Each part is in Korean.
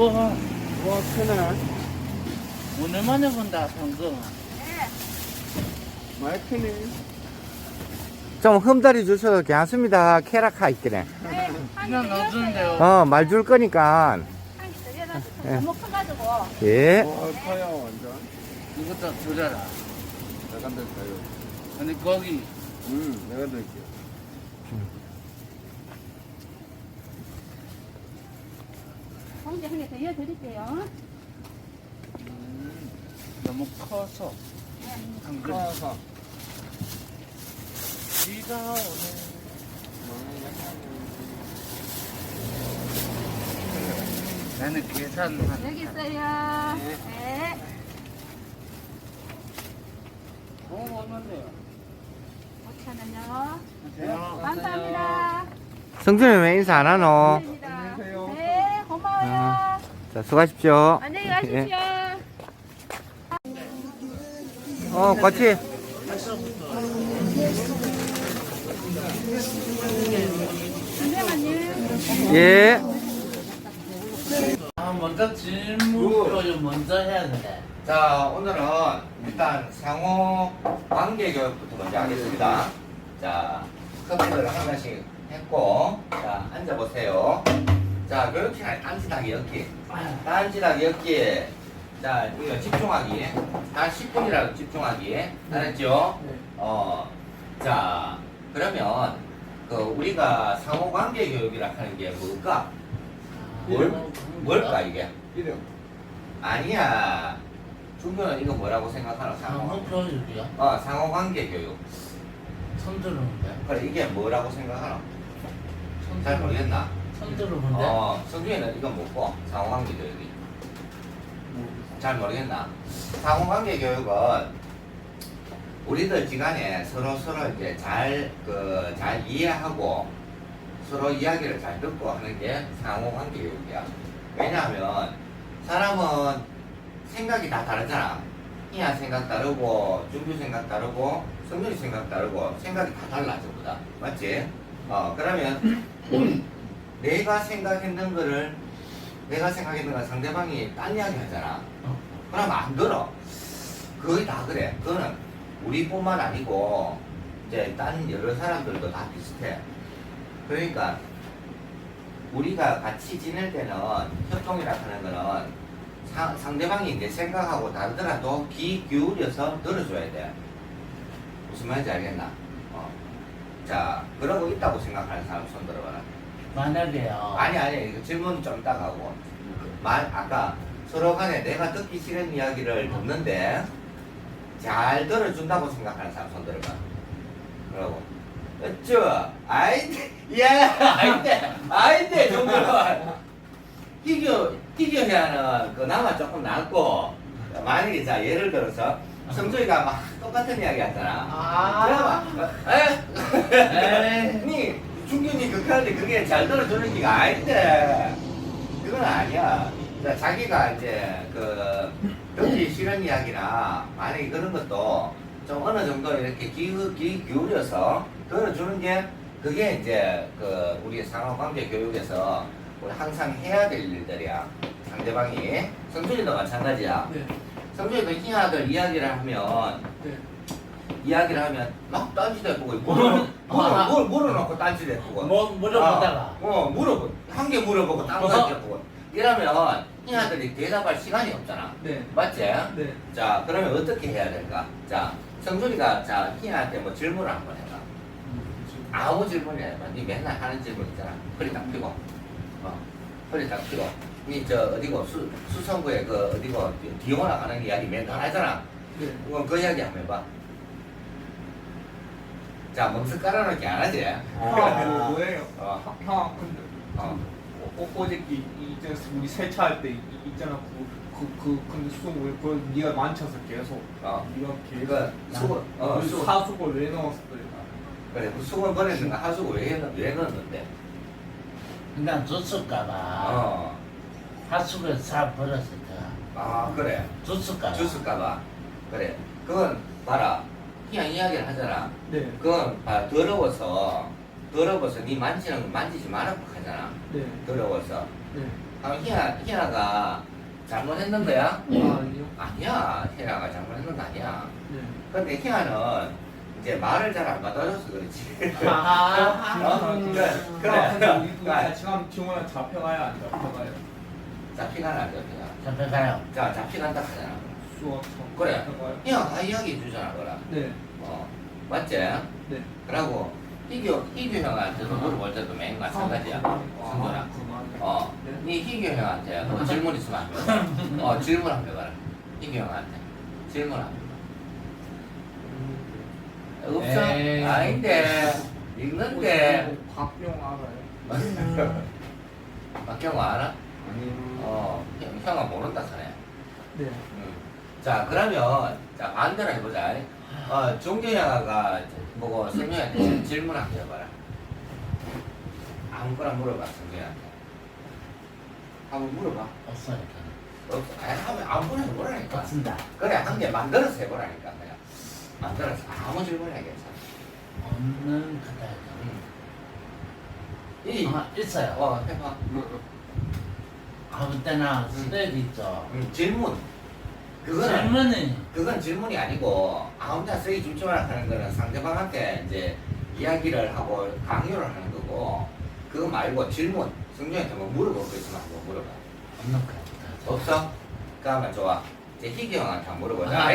우와, 와, 크네. 오랜만에 본다, 방금. 많이 크네. 좀 흠들이 주셔도 괜찮습니다. 캐라카 있기래. 그냥 넣어주는데요. 어, 말 줄 거니까. 예. 너무 커가지고 예. 와, 커요, 완전. 이것도 줄여라. 내가 될까요? 아니, 거기. 음, 내가 될게요. 홍지 한 개 더 이어드릴게요. 음, 너무 커서. 방금. 커서. 비가 오네. 나는 계산한. 여기 있어요. 네. 어, 얼마인데요? 5천 원요. 감사합니다. 성준이 왜 인사 안 하노? 자, 수고하십시오. 안녕히 가십시오. 어, 같이. 선생님. 예. 아, 먼저 질문 먼저 해야 돼. 자, 오늘은 일단 상호 관계 교육부터 먼저 하겠습니다. 자, 커피를 하나씩 했고, 자, 앉아보세요. 자, 그렇게 딴짓하기 엮기. 딴짓하기 엮기. 자, 이거 집중하기. 단 10분이라도 집중하기. 알았죠? 어, 자, 그러면, 그, 우리가 상호 관계 교육이라 하는 게 뭘까? 뭘, 뭘까, 이게? 이름. 아니야. 중교는 이거 뭐라고 생각하나? 상호. 상호 교육이야? 어, 상호 관계 교육. 손들어본데? 그래, 이게 뭐라고 생각하나? 잘 모르겠나? 손들어본데? 어, 성준이는 이건 뭐고? 상호 관계 교육이. 잘 모르겠나? 상호 관계 교육은 우리들 지간에 서로 서로 이제 잘, 그, 잘 이해하고 서로 이야기를 잘 듣고 하는 게 상호 관계 교육이야. 왜냐하면 사람은 생각이 다 다르잖아. 희야 생각 다르고, 준규 생각 다르고, 성준이 생각 다르고, 생각이 다 달라, 전부 다. 맞지? 어, 그러면 내가 생각했는 거를 내가 생각했는 걸 상대방이 딴 이야기 하잖아. 그러면 안 들어. 거의 다 그래. 그거는 우리뿐만 아니고 이제 딴 여러 사람들도 다 비슷해. 그러니까 우리가 같이 지낼 때는 협동이라 하는 거는 상, 상대방이 내 생각하고 다르더라도 귀 기울여서 들어줘야 돼. 무슨 말인지 알겠나? 어. 자, 그러고 있다고 생각하는 사람 손 들어봐라. 만약에요. 아니 아니 이거 질문 좀 이따 가고. 말 아까 서로 간에 내가 듣기 싫은 이야기를 듣는데 잘 들어준다고 생각하는 사람 손 들어봐. 그러고. 어쩌 아이데 야 아이데 아이데 정말 비교 비교해야 하는 그 나만 조금 낫고. 만약에 자 예를 들어서 성조이가 막 똑같은 이야기 하잖아. 아. 에? 니 중견이 극하는데 그게 잘 들어주는 기가 아닌데 그건 아니야. 자, 자기가 이제 그 듣기 싫은 이야기나 만약에 그런 것도 좀 어느 정도 이렇게 귀, 귀 기울여서 들어주는 게 그게 이제 그 우리 상호관계 교육에서 우리 항상 해야 될 일들이야. 상대방이 성준이도 마찬가지야. 네. 성준이도 희아들 이야기를 하면 네. 이야기를 하면 막 아. 물어 물어놓고 딴지대보고 뭐, 물어보다가. 어 물어보 한 개 물어보고 딴거 어허. 해보고 이러면 이 아들이 대답할 시간이 없잖아 네. 맞지? 네. 자 그러면 어떻게 해야 될까? 자 성준이가 자 희한한테 뭐 질문을 한번 해봐 아무 질문이나 해봐 니 맨날 하는 질문 있잖아 허리 딱 펴고 어 허리 딱 펴고 니저 어디고 수, 수성구에 그 어디고 디오나 가는 이야기 맨날 하잖아 네. 그럼 그 이야기 한번 해봐 자 멍석 깔아놓기 안 하지? 아, 뭐, 뭐예요? 어, 형, 근데. 어. 어, 어저께 이- 있잖아 우리 세차할 때 이- 있잖아 그, 그, 그 근데 수동 왜 그걸 네가 만져서 계속 어. 네가 계속 수건 어 우리 수건 사수걸 왜 넣었어 그래 그 수건 버리는 거 하수구 왜, 했- 왜 넣었는데 그냥 줬을까봐. 어. 하수구에 잘 버렸을 거야. 아 그래 줬을까봐. 줬을까봐 그래 그건 봐라 그냥 이야기를 하잖아 네 그건 아, 더러워서 더러워서 네 만지는 거 만지지 말라고 하잖아 네. 더러워서 네. 그럼 희나, 희나가 잘못했는 거야? 아, 아니요. 아니야. 희나가 잘못했는 거 아니야. 네. 근데 희나는 이제 말을 잘 안 받아줘서 그렇지. 아, 어? 음. 그래, 그래. 같이 가면 지원아 잡혀가야 안 잡혀가요? 잡히가는 안 잡히가. 잡혀가요. 자, 잡히간다 하잖아. 수업 그래. 희나가 다 이야기해 주잖아, 그라. 네. 어. 맞지? 네. 그러고 희규, 희규 형한테도 물어볼 때도 매일 마찬가지야. 승준아. 아, 그만. 어, 네. 니 희규 형한테 뭐 질문 있으면 한 번. 어, 질문 한번 해봐라. 희규 형한테. 질문 한 번. 없어? 에이. 아닌데. 있는데. 박병 알아요? 박경호 알아? 아니요. 어, 형, 형은 모른다 하네. 네. 응. 자, 그러면, 자, 반대로 해보자. 어, 종규형아가 보고 성규한테 질문 한번 해봐라. 아무거나 물어봐, 성규한테. 한번 물어봐. 없으니까. 없어. 아니, 하면 아무거나 해보라니까. 없습니다. 그래 한 개 만들어서 해보라니까 그냥 만들어서 아무 질문이나 괜찮아 없는. 응. 이, 아, 있어요. 어 해봐 아무 때나 스레드 있죠. 응, 질문 그거는 질문은 그건 질문이 아니고 아무나 쓰기 줍줍하라 하는 거는 상대방한테 이제 이야기를 하고 강요를 하는 거고 그거 말고 질문 승준한테 뭐 물어볼 거 있으면 한번 물어봐 없는 거 없어? 그러면 좋아 이제 희기 형한테 한번 물어보자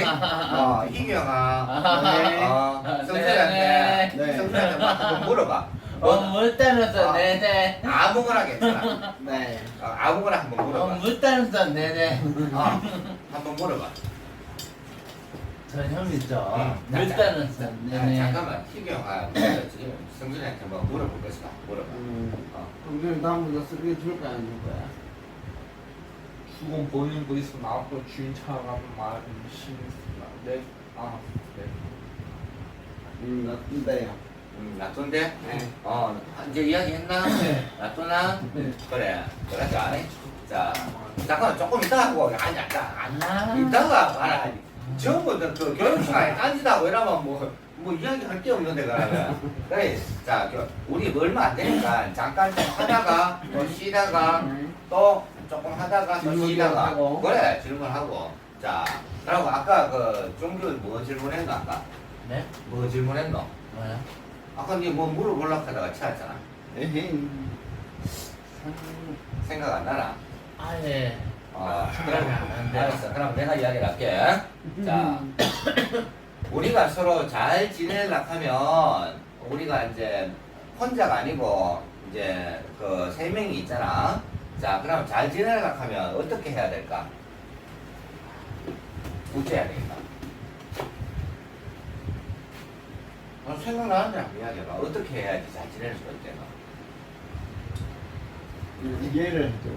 어 희기 형아 네. 어 네. 승준한테 네. 승준한테 뭐 한번 물어봐 어, 뭐, 물 따라서 어. 네네. 아무거나 괜찮아. 네. 어, 아무거나 한번 어, 물어봐. 물 따라서 네네. 어, 한번 물어봐. 저 형이죠. 응. 따라서 자, 네네. 잠깐만, 희경아, 지금 성준이한테 뭐 물어볼 거 있어? 물어봐. 어. 그럼 다음부터 쓰게 줄까 안 줄 거야? 죽음 보이는 거 있으면 앞으로 주인 찾아가면 말좀 심했습니다. 네. 아, 네. 음, 나쁜데요. 음, 놔둔데? 네. 어, 이제 이야기했나? 놔두나? 네. 그래, 그러자. 자, 잠깐만, 조금 이따 하고, 아니, 자, 안, 아. 이따가 봐라. 전부 다그 교육 시간에 딴짓하고 이러면 뭐, 뭐 이야기할 게 없는데, 그러면. 그래, 자, 그, 우리 뭐 얼마 안 되니까 잠깐 좀 하다가, 또 쉬다가, 또 조금 하다가 또 쉬다가. 그래 질문하고 자 그리고 아까 그 종규 뭐 질문했노 아까 네? 뭐 질문했노 뭐야? 아까 니뭐 물어보려고 하다가 찾았잖아 에헤이. 생각 안 나나 아예. 어 생각이 안 나는데. 알았어. 그럼 내가 이야기를 할게. 자 우리가 서로 잘 지내려고 하면 우리가 이제 혼자가 아니고 이제 그 세 명이 있잖아. 자 그럼 잘 지내려고 하면 어떻게 해야 될까? 어째야 되겠다. 어, 생각나는 대로 한번 이야기해봐. 어떻게 해야지 잘 지낼 수가 있겠나 이해를 해줘.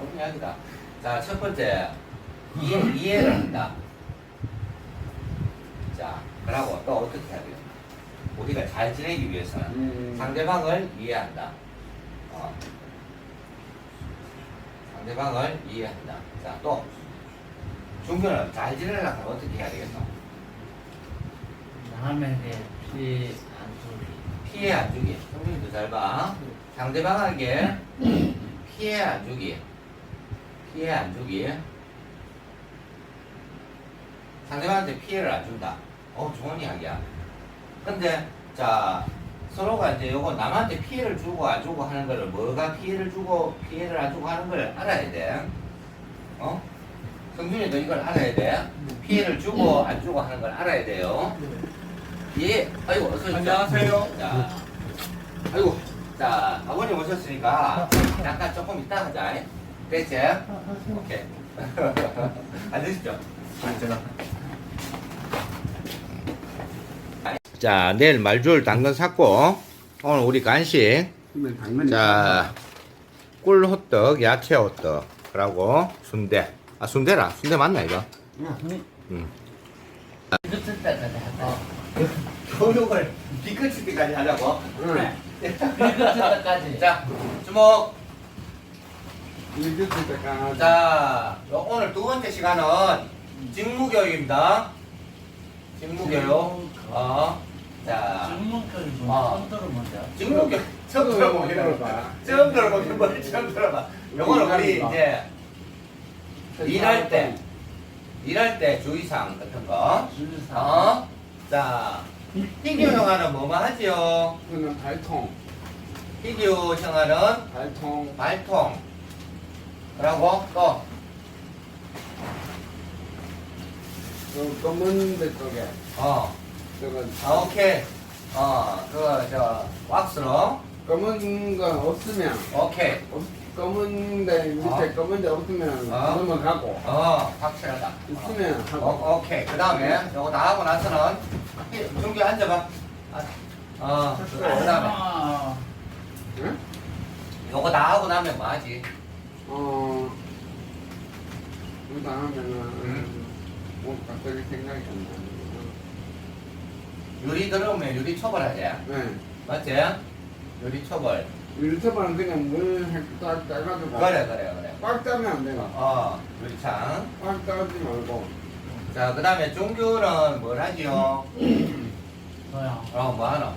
좋은 이야기다 자 첫 번째 이해, 이해를 한다 자 그러고 또 어떻게 해야 되겠나 우리가 잘 지내기 위해서는 음. 상대방을 이해한다. 어. 상대방을 이해한다. 자, 또. 중교는 잘 지내려고 하면 어떻게 해야 되겠노? 남에게 피안 주기. 피해 안 주기. 성준이도 잘 봐. 상대방에게 피해 안 주기. 피해 안 주기. 상대방한테 피해를 안 준다. 어, 좋은 이야기야. 근데, 자, 서로가 이제 요거 남한테 피해를 주고 안 주고 하는 거를 뭐가 피해를 주고 피해를 안 주고 하는 걸 알아야 돼. 어? 성준이도 이걸 알아야 돼. 피해를 주고 안 주고 하는 걸 알아야 돼요. 예, 아이고, 어서 오십시오. 안녕하세요. 자, 아이고, 자, 아버님 오셨으니까 잠깐 조금 이따 하자. 됐지? 오케이. 앉으십시오. 앉아. 자, 내일 말줄 당근 샀고, 오늘 우리 간식, 자, 꿀 호떡, 야채 호떡, 그러고 순대. 아, 순대라. 순대 맞나, 이거? 응. 때까지 하다. 교육을 비끝일 때까지 하자고? 응. 이것을 때까지. 자, 주목. 자, 요- 오늘 두 번째 시간은 직무교육입니다. 직무교육. 어, 자, 중문교육 어. 먼저. 먼저. 직무교육, 처음 처음 들어보기는 뭘 처음 들어봐. 요거는 우리 이제 일할 때 일할 때 주의사항 같은 거. 주사. 어? 자, 희규 형아는 뭐뭐 하지요? 그는 발통, 희규 형아는 발통, 발통. 그러고 또 그 검은 데 쪽에 어, 저거 아, 오케이. 어, 그거 저 왁스로. 검은 거 없으면 오케이. 없, 검은 데 밑에 어. 검은 데 없으면 어. 넘어가고 어, 확실하다. 어. 있으면 하고 어, 오케이. 그 다음에 요거 다 하고 나서는 중기 앉아봐. 아, 어, 그 다음에 아, 응? 요거 다 하고 나면 뭐 하지? 어 그러다 하면은 음. 뭐 갑자기 생각이 안 유리 들어오면 유리? 나네 네. 맞지? 유리 초벌. 유리터바는 그냥 물딱 짜가지고 그래, 그래, 그래. 꽉 짜면 안 어, 돼요 어 유리창. 꽉 짜지 말고 자, 그 다음에 종규는 뭘 하지요? 저요. 어, 뭐 하노?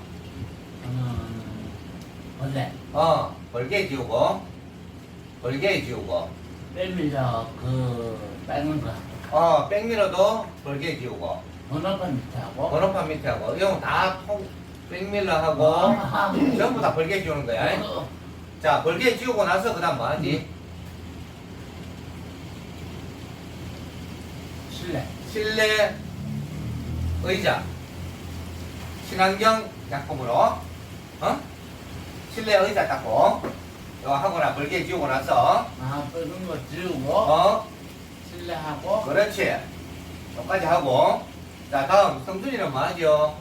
저는 원래 어, 벌개 지우고, 벌개 지우고, 빼밀려 그 빨간 거 어, 백미러도 벌개 지우고, 번호판 밑에 하고. 번호판 밑에 하고, 이거 다 통, 백밀러 하고, 아, 전부 다 벌개 지우는 거야. 어, 자, 벌개 지우고 나서 그 다음 뭐 하지? 실내. 실내 의자, 친환경 약품으로, 어? 실내 의자 닦고, 이거 하거나 벌개 지우고 나서, 아, 빨간 거 지우고 어, 실내 하고. 그렇지. 여기까지 하고, 자, 다음 성준이는 뭐 하죠?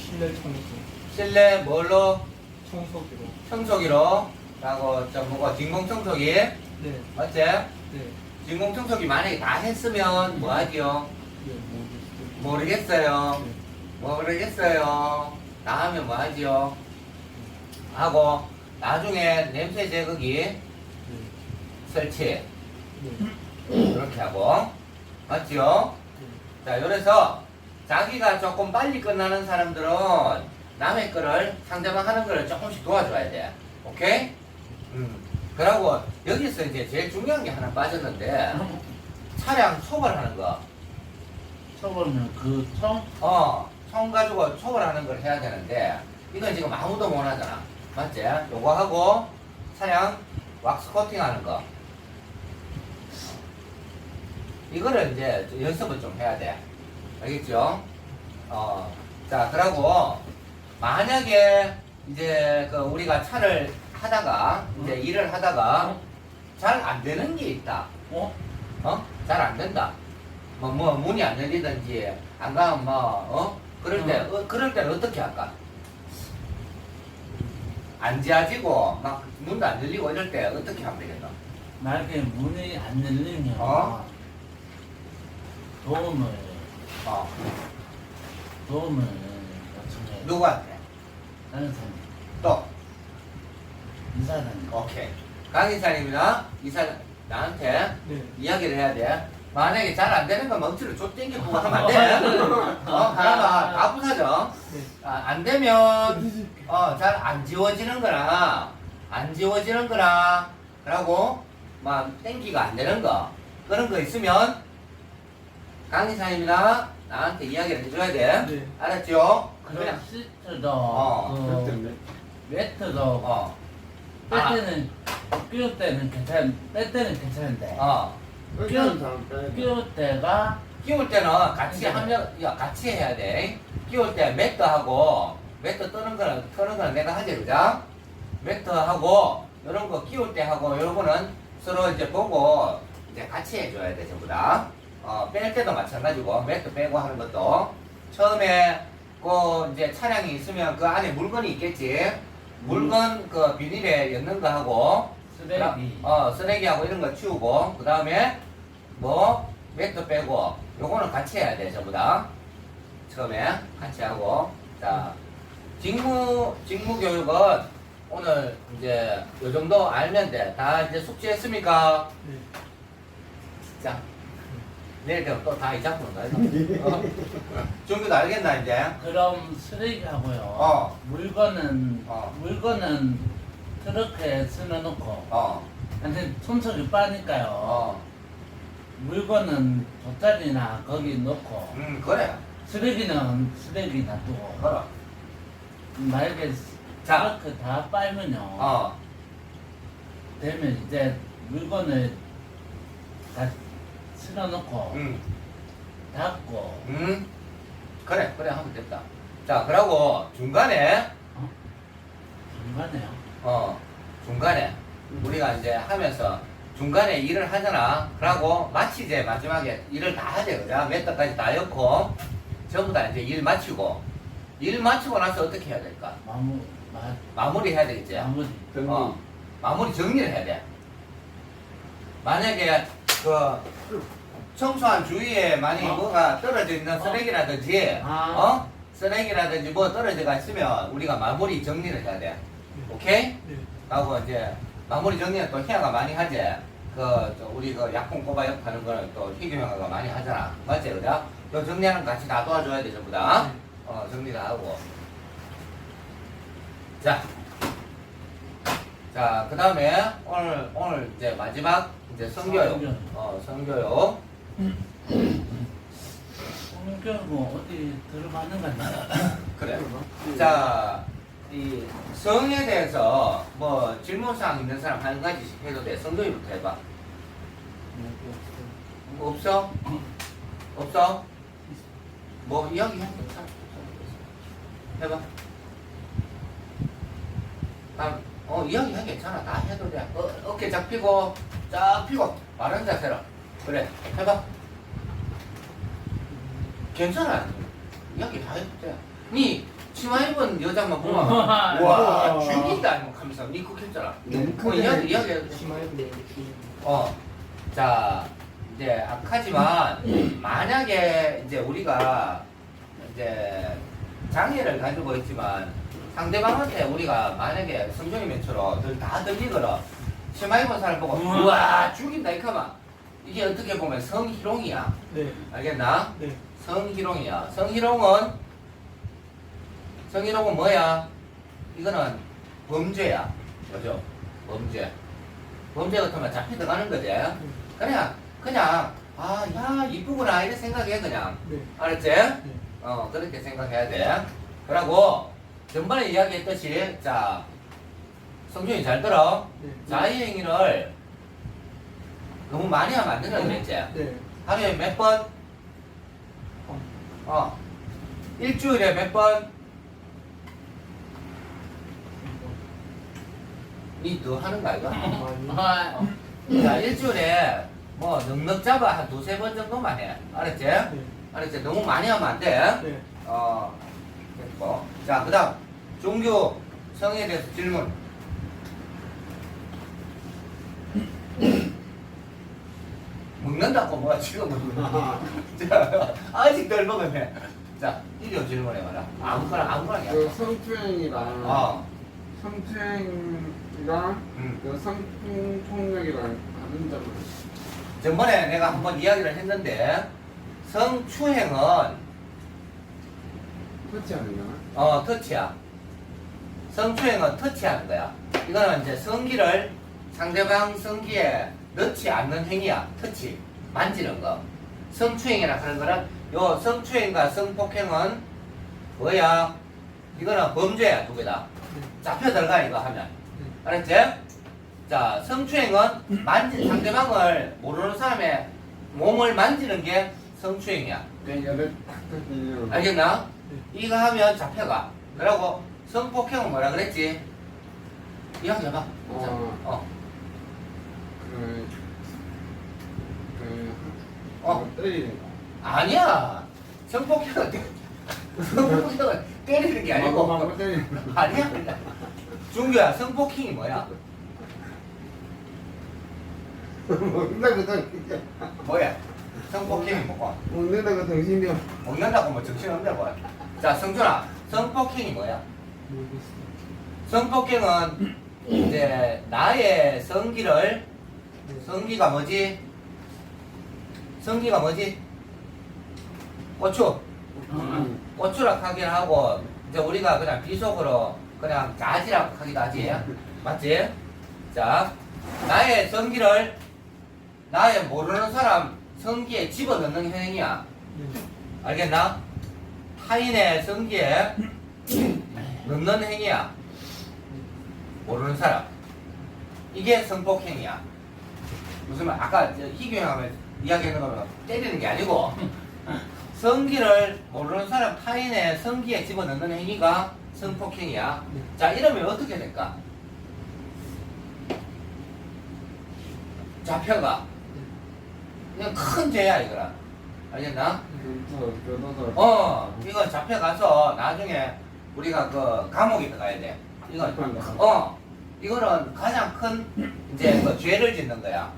실내 청소 실내 뭘로? 청소기로 청소기로, 하고, 저 뭐고, 진공 청소기, 네 맞지? 네. 진공 청소기 만약에 다 했으면 뭐 하지요? 네, 모르겠어요. 모르겠어요. 네. 모르겠어요. 다 하면 뭐 하지요? 하고, 나중에 냄새 제거기 네. 설치. 네. 이렇게 하고. 맞지요? 자, 요래서 자기가 조금 빨리 끝나는 사람들은 남의 거를 상대방 하는 거를 조금씩 도와줘야 돼. 오케이? 음. 그러고 여기서 이제 제일 중요한 게 하나 빠졌는데 차량 초벌하는 거. 쳐보면 그 총. 어, 총 가지고 초벌하는 걸 해야 되는데 이건 지금 아무도 못 하잖아. 맞지? 요거 하고 차량 왁스 코팅 하는 거. 이거를 이제 연습을 좀 해야 돼. 알겠죠? 어, 자, 그러고 만약에 이제 그 우리가 차를 하다가 이제 일을 하다가 잘 안 되는 게 있다. 어? 어? 잘 안 된다. 뭐, 뭐, 문이 안 열리든지, 안 가면 뭐, 어? 그럴 때, 어, 그럴 때는 어떻게 할까? 안 지어지고, 막, 문도 안 열리고 이럴 때 어떻게 하면 되겠노? 만약에 문이 안 열리면 어? 도움을 어, 도움을 요청해. 누구한테? 다른 사람 또, 이사장. 오케이. 강의사님이나 이사, 나한테 네. 이야기를 해야 돼. 만약에 잘 안 되는 건 멍치를 쫓 땡기고 하면 안 돼. 어, 그러면 다 부사져. 네. 아, 안 되면 어, 잘 안 지워지는 거나 안 지워지는 거나 그러고 막 땡기가 안 되는 거 그런 거 있으면 강의사님이나 나한테 이야기를 해줘야 돼. 네. 알았죠? 그냥 시트도 어, 그 때문에 매트도 어, 뺄 아. 때는 끼울 때는 괜찮 뺄 때는 괜찮은데 어. 빼야 돼 끼울 때가 끼울 때는 같이 하면 야 같이 해야 돼. 끼울 때 매트 하고 매트 뜨는 거는 트는 거는 내가 하지 그죠? 매트 하고 이런 거 끼울 때 하고 이런 거는 서로 이제 보고 이제 같이 해줘야 돼 전부 다. 어, 뺄 때도 마찬가지고 매트 빼고 하는 것도 처음에 그 이제 차량이 있으면 그 안에 물건이 있겠지. 물건 그 비닐에 엮는 거 하고 쓰레기 어, 쓰레기하고 이런 거 치우고, 그 다음에 뭐, 매트 빼고, 요거는 같이 해야 돼, 전부 다. 처음에 같이 하고. 자, 직무, 직무 교육은 오늘 이제 요 정도 알면 돼. 다 이제 숙지했습니까? 네. 자, 내일 되면 또다 잊어먹는 거야. 어? 준규도 알겠나 이제? 그럼 쓰레기하고요. 어. 물건은 어. 물건은 트럭에 실어놓고 어. 근데 손석이 빠니까요. 어. 물건은 돗자리나 거기 넣고 음 그래. 쓰레기는 쓰레기 놔두고 그래. 만약에 자. 트럭 다 빨면요. 어. 되면 이제 물건을 다 실어놓고 음. 닫고 음. 그래 그래 하면 됐다. 자 그러고 중간에 중간에요. 어 중간에 우리가 이제 하면서 중간에 일을 하잖아. 그러고 마치제 마지막에 일을 다 하재 그죠? 몇 달까지 다 엮고 전부 다 이제 일 마치고 일 마치고 나서 어떻게 해야 될까? 마무 마, 마무리 해야 되겠지. 마무리. 정리. 어, 마무리 정리를 해야 돼. 만약에 그 청소한 주위에 만약에 어? 뭐가 떨어져 있는 쓰레기라든지 아. 어 쓰레기라든지 뭐 떨어져가 있으면 우리가 마무리 정리를 해야 돼. 오케이? 네. 하고 이제 마무리 정리는 또 희아가 많이 하지. 그 저 우리 그 약품 꼬바 옆 하는 거는 또 희규 형아가 많이 하잖아. 맞지, 그죠? 또 정리하는 거 같이 다 도와줘야 돼, 전부 다. 어, 정리 다 하고. 자. 자, 그 다음에 오늘, 오늘 이제 마지막 이제 성교육. 성교육. 어, 성교육. 성경 뭐 어디 들어가는 거 아니야? 그래. 자, 이 성에 대해서 뭐 질문사항 있는 사람 한 가지씩 해도 돼. 성교육부터 해봐. 없어? 없어? 뭐 이야기 한 거. 해봐. 아, 어 이야기 하 괜찮아. 다 해도 돼. 어, 어깨 쫙 펴고 쫙 펴고 바른 자세로. 그래. 해봐. 괜찮아. 이야기 다 해도 돼. 니 치마 입은 여자만 보면 와 우와. 죽인다 이거 하면서 니 그렇게 했잖아. 너무 어, 크게 이야기 이야기. 어, 자, 이제 악하지만 만약에 이제 우리가 이제 장애를 가지고 있지만 상대방한테 우리가 만약에 성종이면처럼 늘 다 들리거나 치마 입은 사람 보고 우와. 우와 죽인다 이카만 이게 어떻게 보면 성희롱이야 네. 알겠나? 네. 성희롱이야 성희롱은 성희롱은 뭐야? 이거는 범죄야 그죠? 범죄 범죄 같으면 잡혀 들어가는 거지 그냥 그냥 아 야 이쁘구나 이런 생각해 그냥 네. 알았지? 어 그렇게 생각해야 돼 그러고 전번에 이야기했듯이 자 성준이 잘 들어 네. 자유행위를 너무 많이 하면 안 된다 그랬지? 네. 하루에 몇 번? 어 일주일에 몇 번? 니너 하는 거 아이가? 아, 어. 자 일주일에 뭐 넉넉 잡아 한 두세 번 정도만 해 알았지? 네. 알았지? 너무 많이 하면 안 돼. 네. 어, 됐고. 자, 그 다음, 종교 성에 대해서 질문. 먹는다고 뭐야, 지금 먹는다. 자, 아직 덜 먹었네. 자, 이리 질문해봐라. 아무거나, 아무거나. 그. 성추행이랑 어, 성추행이랑 음. 그 성폭력이랑 다른 점은 전번에 내가 한번 이야기를 했는데, 성추행은, 그렇지 않나? 어, 터치야. 성추행은 터치하는 거야. 이거는 이제 성기를 상대방 성기에 넣지 않는 행위야. 터치. 만지는 거. 성추행이라 하는 거는 요 성추행과 성폭행은 뭐야? 이거는 범죄야, 두 개다. 잡혀 들어가, 이거 하면. 알았지? 자, 성추행은 만진 상대방을 모르는 사람의 몸을 만지는 게 성추행이야. 탁 뜯기는 알겠나? 이거 하면 잡혀가. 그리고 성폭행은 뭐라 그랬지? 이야기해봐. 어. 어. 그, 그, 어. 그 때리는 거. 아니야. 성폭행은 때- 성폭행은 때리는 게 아니고 마구 때리는 거. 아니야. 중규야, 성폭행이 뭐야? 먹는다고 당 진짜 뭐야? 성폭행이 뭐고? 먹는다고 당신이 먹는다고 뭐 정신없네 뭐야? 자, 성준아, 성폭행이 뭐야? 모르겠어요. 성폭행은 이제 나의 성기를 성기가 뭐지? 성기가 뭐지? 고추. 음. 하긴 하고 이제 우리가 그냥 비속어로 그냥 자지라고 하기도 하지. 맞지? 자, 나의 성기를 나의 모르는 사람 성기에 집어넣는 행위야. 알겠나? 타인의 성기에 넣는 행위야. 모르는 사람. 이게 성폭행이야. 무슨 말, 아까 저 희규 형 하면 이야기하는 거는 때리는 게 아니고, 성기를 모르는 사람 타인의 성기에 집어넣는 행위가 성폭행이야. 자, 이러면 어떻게 될까? 잡혀가. 그냥 큰 죄야, 이거라. 알겠나? 어, 이거 잡혀가서 나중에 우리가 그 감옥에 들어가야 돼. 이거, 그런가? 어, 이거는 가장 큰 이제 그 죄를 짓는 거야.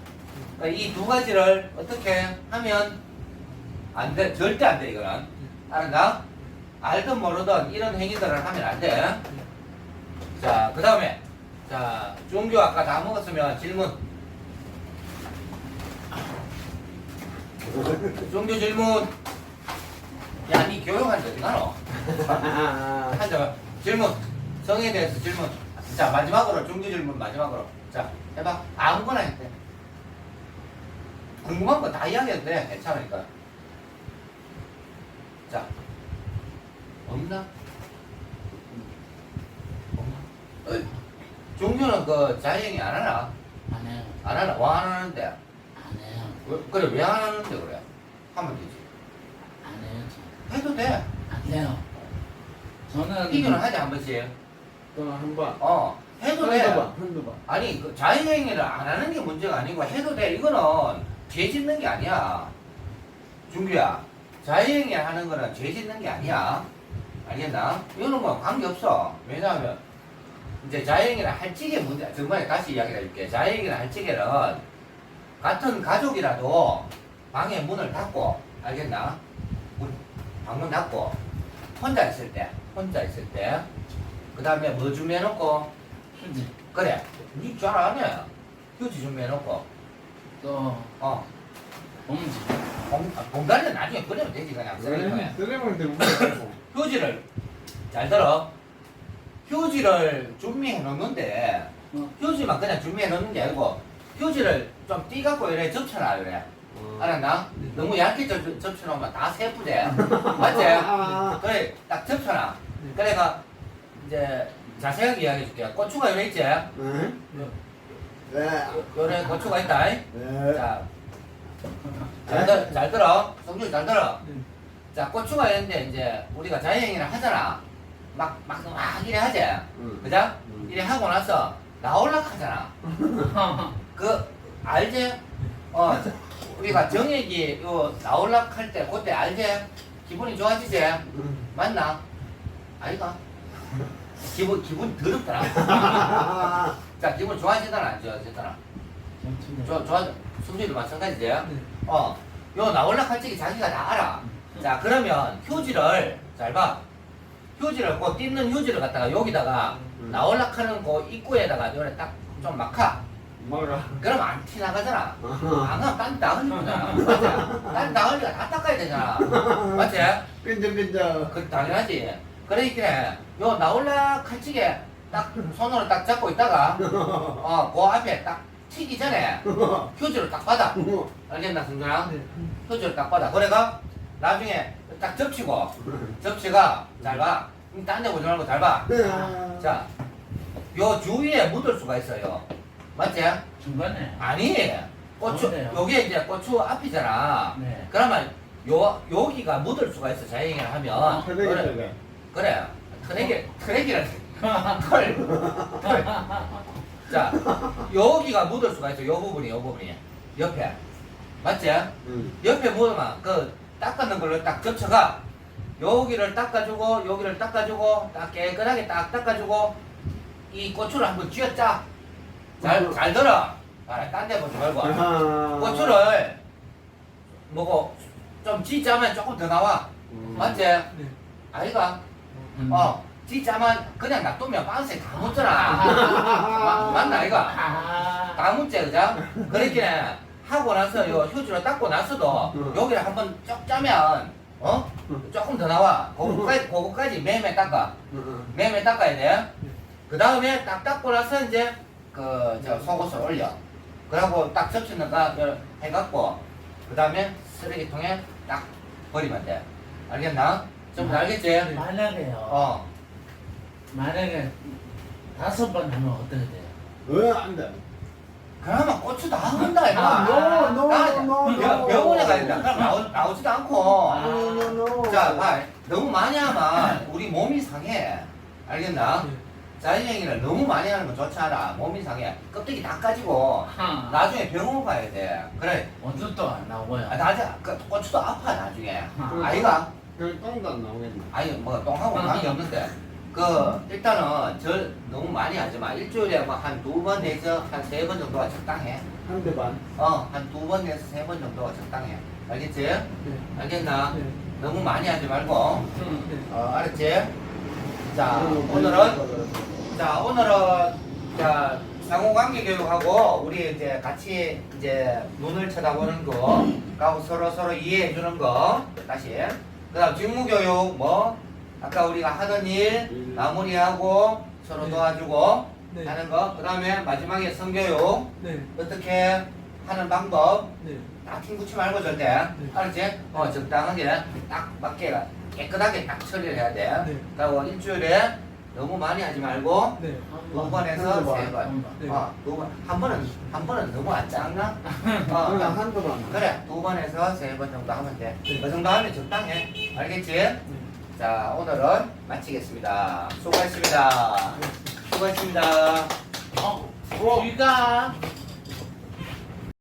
이두 가지를 어떻게 하면 안 돼, 절대 안 돼, 이거는. 알았나? 알든 모르든 이런 행위들을 하면 안 돼. 자, 그 다음에, 자, 종교 아까 다 먹었으면 질문. 종교 질문. 야, 니 교육한 데 어디 가노? 아, 하자 질문 성에 대해서 질문 자 마지막으로 종교 질문 마지막으로 자 해봐 아무거나 해도 궁금한 거 다 이야기해도 돼 괜찮으니까 자 없나? 없나? 어, 종교는 그 자행이 안 하나? 안 해요. 안 하나? 와 안 하는데 안 해요. 왜, 그래 왜 안 하는데 그래 하면 되지 안 해요. 해도 돼 안 돼요. 저는 이거는 하지 한 번씩 또한 번. 어 해도 돼 한두 번, 한두 번. 아니 그 자유행위를 안 하는 게 문제가 아니고 해도 돼 이거는 죄 짓는 게 아니야 준규야 자유행위 하는 거는 죄 짓는 게 아니야. 알겠나? 이거는 뭐 관계없어. 왜냐하면 이제 자유행위를 할 적에 문제 정말 다시 이야기를 해줄게. 자유행위를 할 적에는 같은 가족이라도 방에 문을 닫고 알겠나? 문, 방문 닫고 혼자 있을 때 혼자 있을 때 그 다음에 뭐 준비해놓고? 휴지 그래. 니잘 아네. 휴지 준비해놓고. 또 어 봉지 봉, 아, 봉다리는 나중에 꺼내면 되지 그냥 쓰레기 쓰레기통에 묻어가지고. 휴지를 잘 들어 휴지를 준비해 놓는데 어. 휴지만 그냥 준비해 놓는 게 아니고 휴지를 좀 띠갖고 이래 접쳐놔 그래 알았나? 너무 얇게 접, 접쳐놓으면 다 세쁘대 맞지? 아, 그래 딱 접쳐놔 그래가 이제 자세하게 이야기해 줄게 고추가 이래 있지? 네. 네. 요래 고추가 있다 네. 자, 잘, 들, 잘 들어. 성준 잘 들어. 네. 자, 고추가 있는데 이제 우리가 자연행위를 하잖아. 막, 막, 막 이래 하지. 응. 그죠? 응. 이래 하고 나서 나올락 하잖아. 그, 알지? 어, 우리가 정액이 요 나올락 할 때, 그때 알지? 기분이 좋아지지? 응. 맞나? 아이가? 기분, 기분 더럽더라. 아, 자, 기분 좋아지더나, 안 좋아지더나? 좋아, 좋아, 승준이도 마찬가지지? 어, 요 나올라 칼찍이 자기가 다 알아. 자, 그러면 휴지를, 잘 봐. 휴지를, 그 뜯는 휴지를 갖다가 여기다가 음. 나올라 하는 그 입구에다가 요래 딱 좀 막하. 먹어라. 그러면 안 티나가잖아. 아하. 안 가면 딴다 흘리잖아. 맞지? 딴다 흘리가 다 닦아야 되잖아. 맞지? 끈적끈적. 그 당연하지. 그러니까 요 나올라 칼찍에 딱 손으로 딱 잡고 있다가 어, 그 앞에 딱 튀기 전에 휴지를 딱 받아. 알겠나, 승준아? 네. 휴지를 딱 받아. 그래가 나중에 딱 접치고 접시가 잘 봐. 딴데 보지 말고 잘 봐. 네. 자, 요 주위에 묻을 수가 있어요. 맞지? 중간에 아니, 고추? 요게 이제 고추 앞이잖아. 네 그러면 요, 여기가 묻을 수가 있어, 자행을 하면. 쓰레기 그래, 쪽에. 그래. 트랙이, 트랙이라는 털. 털. 자, 여기가 묻을 수가 있어, 요 부분이, 요 부분이. 옆에. 맞지? 응. 옆에 묻으면 그 닦아놓은 걸로 딱 겹쳐가 여기를 닦아주고 여기를 닦아주고 딱 깨끗하게 딱 닦아주고 이 고추를 한번 쥐어짜 잘, 잘 들어 아, 딴 데 보지 말고 아하. 고추를 뭐고 좀 쥐짜면 조금 더 나와 음. 맞지? 아이가 음. 어 쥐짜면 그냥 놔두면 빵새 다 묻잖아 마- 맞나 아이가 아다 묻지 그죠? 그러기에 하고 나서 요 휴지로 닦고 나서도 응. 여기를 한번 쭉 짜면 어 응. 조금 더 나와 그거까지 그거까지 매매 닦아 응, 매매 닦아야 돼. 그 다음에 딱 닦고 나서 이제 그 저 속옷을 올려. 그러고 딱 접시는가 해갖고 그 다음에 쓰레기통에 딱 버리면 돼. 알겠나? 좀 알겠지? 만약에요. 어. 만약에 다섯 번 하면 어떻게 돼요? 응. 안 돼. 그러면 고추도 안 한다 아, 이거. no, no, no, no. 병원에 가야 된다. 그럼 나오, 나오지도 않고. 아. No, no, no. 자, 봐. 너무 많이 하면 우리 몸이 상해. 알겠나? 자연행위를 너무 많이 하는 건 좋지 않아. 몸이 상해. 껍데기 다 까지고 하. 나중에 병원 가야 돼. 그래. 언제 또안 나오고요? 아, 나중에 그 고추도 아파 나중에. 하. 아이가 그럼 똥도 안 나오겠네. 아니 뭐 똥하고 관계 없는데 그 일단은 절 너무 많이 하지 마. 일주일에 뭐 한 두 번 내서 한 세 번 정도가 적당해. 한 대 반. 어, 한 두 번 내서 세 번 정도가 적당해. 알겠지? 알겠나? 너무 많이 하지 말고. 응. 어, 알았지? 자, 오늘은 자 오늘은 자 상호관계 교육하고 우리 이제 같이 이제 눈을 쳐다보는 거, 하고 서로 서로 이해해 주는 거 다시. 그다음 직무 교육 뭐 아까 우리가 하던 일 마무리하고 서로 네. 도와주고 네. 하는 거. 그 다음에 마지막에 성교육 네. 어떻게 하는 방법. 네. 딱 핑붙지 말고 절대 알았지? 어 적당하게 딱 맞게 깨끗하게 딱 처리를 해야 돼. 네. 그리고 일주일에 너무 많이 하지 말고 네. 두 번에서 번. 세 번. 네. 어, 두 번. 한 번은 한 번은 너무 안 작나? 그냥 어, 딱 한두 반. 그래 두 번에서 세 번 정도 하면 돼. 네. 그 정도 하면 적당해. 알겠지? 자 오늘은 마치겠습니다. 수고하셨습니다. 수고하셨습니다. 어, 귀가